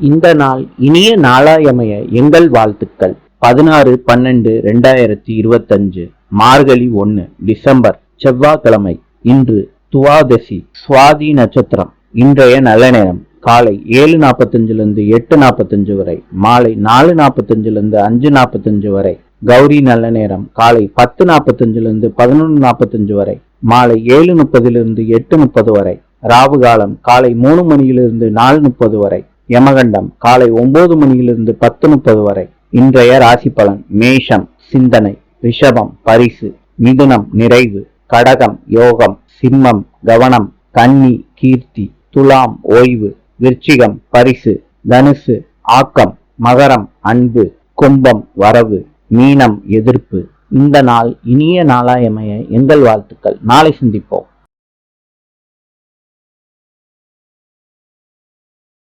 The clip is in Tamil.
இந்த நாள் இனிய நாளாயமைய எங்கள் வாழ்த்துக்கள். பதினாறு பன்னெண்டு ரெண்டாயிரத்தி இருபத்தஞ்சு மார்கழி ஒன்று டிசம்பர் செவ்வாய்க்கிழமை இன்று துவாதசி சுவாதி நட்சத்திரம் இன்றைய நல்ல நேரம் காலை ஏழு நாற்பத்தஞ்சிலிருந்து எட்டு நாற்பத்தஞ்சு வரை மாலை நாலு நாற்பத்தஞ்சிலிருந்து அஞ்சு நாற்பத்தஞ்சு வரை கௌரி நல்ல நேரம் காலை பத்து நாற்பத்தஞ்சிலிருந்து பதினொன்று நாற்பத்தஞ்சு வரை மாலை ஏழு முப்பதிலிருந்து எட்டு முப்பது வரை ராவு காலம் காலை மூணு மணியிலிருந்து நாலு முப்பது வரை யமகண்டம் காலை ஒன்பது மணியிலிருந்து பத்து முப்பது வரை. இன்றைய ராசி பலன் மேஷம் சிந்தனை ரிஷபம் பரிசு மிதுனம் நிறைவு கடகம் யோகம் சிம்மம் கவனம் கன்னி கீர்த்தி துலாம் ஓய்வு விருச்சிகம் பரிசு தனுசு ஆக்கம் மகரம் அன்பு கும்பம் வரவு மீனம் எதிர்ப்பு. இந்த நாள் இனிய நாளாயமைய எங்கள் வாழ்த்துக்கள். நாளை சந்திப்போம்.